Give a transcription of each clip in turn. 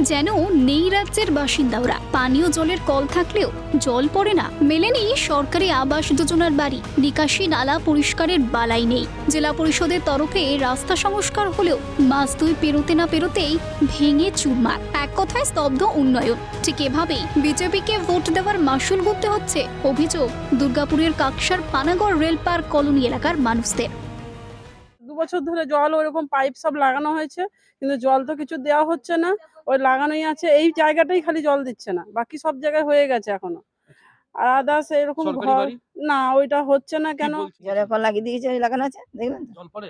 যেন নেই রাজ্যের বাসিন্দারা পানীয় জলের কল থাকলেও জল পড়ে না। মেলেনি সরকারি আবাস যোজনার বাড়ি। নিকাশি নালা পরিষ্কারের বালাই নেই। জেলা পরিষদের তরফে রাস্তা সংস্কার হলেও মাস দুই পেরোতে না পেরোতেই ভেঙে চুরমার। এক কথায় স্তব্ধ উন্নয়ন। ঠিক এভাবেই বিজেপিকে ভোট দেওয়ার মাসুল গুনতে হচ্ছে অভিযোগ দুর্গাপুরের কাকসার পানাগড় রেল পার্ক কলোনি এলাকার মানুষদের। বছর ধরে জল ওরকম পাইপ সব লাগানো হয়েছে কিন্তু জল তো কিছু দেওয়া হচ্ছে না। ওই লাগানোই আছে এই জায়গাটাই খালি জল দিচ্ছে না বাকি সব জায়গায় হয়ে গেছে এখনও। আর আদার্স এরকম ঘর না ওইটা হচ্ছে না কেন? জলের কল লাগিয়ে দিয়েছে ওই লাগানো আছে দেখবেন তো? জল পড়ে?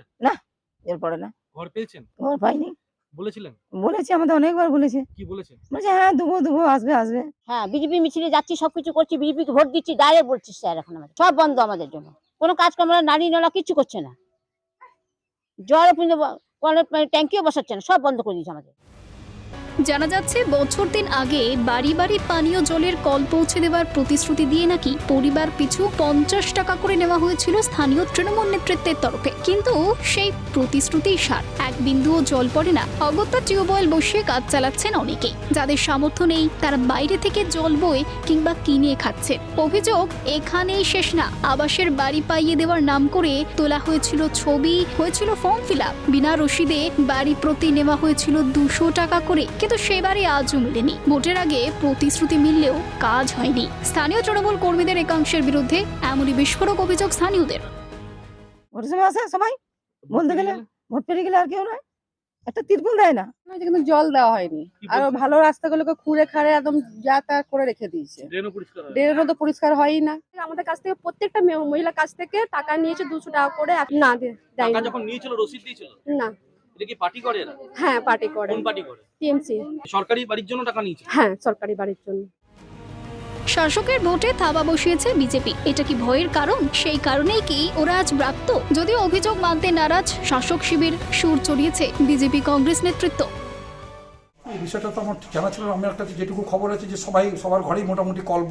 জল পড়ে না। ঘর পেয়েছেন? ঘর পাইনি। বলেছিলেন? বলেছে আমাদের অনেকবার বলেছে। কি বলেছে? বলছে হ্যাঁ দেবো দেবো আসবে আসবে। হ্যাঁ বিজেপি মিছিলে যাচ্ছি সবকিছু করছি বিজেপিকে ভোট দিচ্ছি ডাইরেক্ট বলছি স্যার এখন আমাদের। সব বন্ধ আমাদের জন্য। কোনো কাজকর্ম না, নারী নলা কিচ্ছু করছে না। জল ট্যাঙ্কিও বসাচ্ছে না সব বন্ধ করে দিয়েছে আমাদের জানা যাচ্ছে, বছর দিন আগে বাড়ি বাড়ি পানীয় জলের কল পৌঁছে দেওয়ার প্রতিশ্রুতি দিয়ে নাকি পরিবার পিছু পঞ্চাশ টাকা করে নেওয়া হয়েছিল স্থানীয় তৃণমূল নেতৃত্বের তরফে। কিন্তু সেই প্রতিশ্রুতি সার। এক বিন্দুও জল পড়ে না। অগত্যা টিউবওয়েল বসিয়ে কাজ চালাচ্ছেন অনেকেই। যাদের সামর্থ্য নেই, তারা বাইরে থেকে জল বয়ে কিংবা কিনে খাচ্ছে। অভিযোগ, এখানেই শেষ না। আবাসের বাড়ি পাইয়ে দেওয়ার নাম করে তোলা হয়েছিল ছবি, হয়েছিল ফর্ম ফিল বিনা রসিদে বাড়ি প্রতি নেওয়া হয়েছিল দুশো টাকা করে। কিন্তু সেবারে আজও মেলেনি। ভোটের আগে প্রতিশ্রুতি মিললেও কাজ হয়নি। স্থানীয় তৃণমূল কর্মীদের একাংশের বিরুদ্ধে এমনই বিস্ফোরক অভিযোগ স্থানীয়দের। ভোটের সময় আসে সবাই? বলতে গেলে ভোট পেরিয়ে গেলে আর কেউ নয়। একটা তিরপুল দেয় না। কিন্তু জল দেওয়া হয়নি। আর ভালো রাস্তাগুলোকে খুঁড়ে খাড়ে একদম যাতায়াত করে রেখে দিয়েছে। ড্রেনও পরিষ্কার? তো পরিষ্কার হয়ই না। আমাদের কাছ থেকে প্রত্যেকটা মহিলার কাছ থেকে টাকা নিয়েছে দুশো টাকা করে। না দে- টাকা যখন নিয়েছিল রসিদ দিয়েছিল? না। এটা কি পার্টি করে এরা হ্যাঁ পার্টি করে। কোন পার্টি করে? টিএমসি। সরকারি বাড়ির জন্য টাকা নিয়েছিল হ্যাঁ সরকারি বাড়ির জন্য। শাসকের ভোটে থাবা বসিয়েছে বিজেপি। এটা কি ভয়ের কারণ? সেই কারণেই কি ওরা আজ ব্রাত্য যদিও অভিযোগ মানতে নারাজ শাসক শিবির সুর চড়িয়েছে বিজেপি কংগ্রেস নেতৃত্ব। এই বিষয়টা তো আমার ঠিক জানা ছিল না। আমার একটা যেটুকু খবর আছে যে সবাই সবার ঘরেই মোটামুটি কল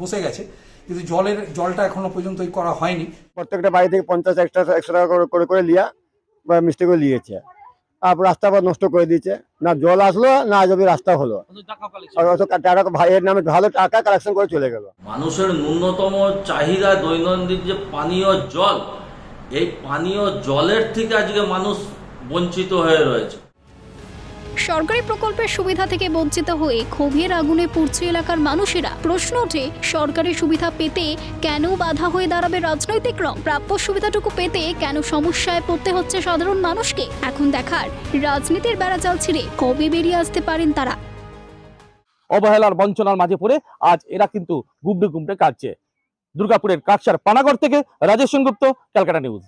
বসে গেছে। কিন্তু জলের জলটা এখনও পর্যন্ত এই করা হয়নি। প্রত্যেকটা বাড়ি থেকে পঞ্চাশ একশো একশো টাকা করে করে করে লিয়া বা মিষ্টি করে নিয়েছে তারপর রাস্তা পথ নষ্ট করে দিয়েছে। না জল আসলো না যদি রাস্তা হলো। টাকা ভাইয়ের নামে ভালো টাকা কালেকশন করে চলে গেল। মানুষের ন্যূনতম চাহিদা দৈনন্দিন যে পানীয় জল এই পানীয় জলের থেকে আজকে মানুষ বঞ্চিত হয়ে রয়েছে। সরকারি প্রকল্পের সুবিধা থেকে বঞ্চিত হয়ে ক্ষোভের আগুনে পুড়ছে এলাকার মানুষেরা। প্রশ্ন ওঠে, সরকারি সুবিধা পেতে কেন বাধা হয়ে দাঁড়াবে রাজনৈতিক রং? প্রাপ্য সুবিধাটুকু পেতে কেন সমস্যায় পড়তে হচ্ছে সাধারণ মানুষকে? এখন দেখার রাজনীতির বেড়াজাল ছিঁড়ে কবে বেরিয়ে আসতে পারেন তারা? অবহেলার বঞ্চনার মাঝে পড়ে আজ এরা কিন্তু গুমড়ে গুমড়ে কাটছে দুর্গাপুরের কাকসার পানাগড় থেকে রাজেশ সেনগুপ্ত, ক্যালকাটা নিউজ।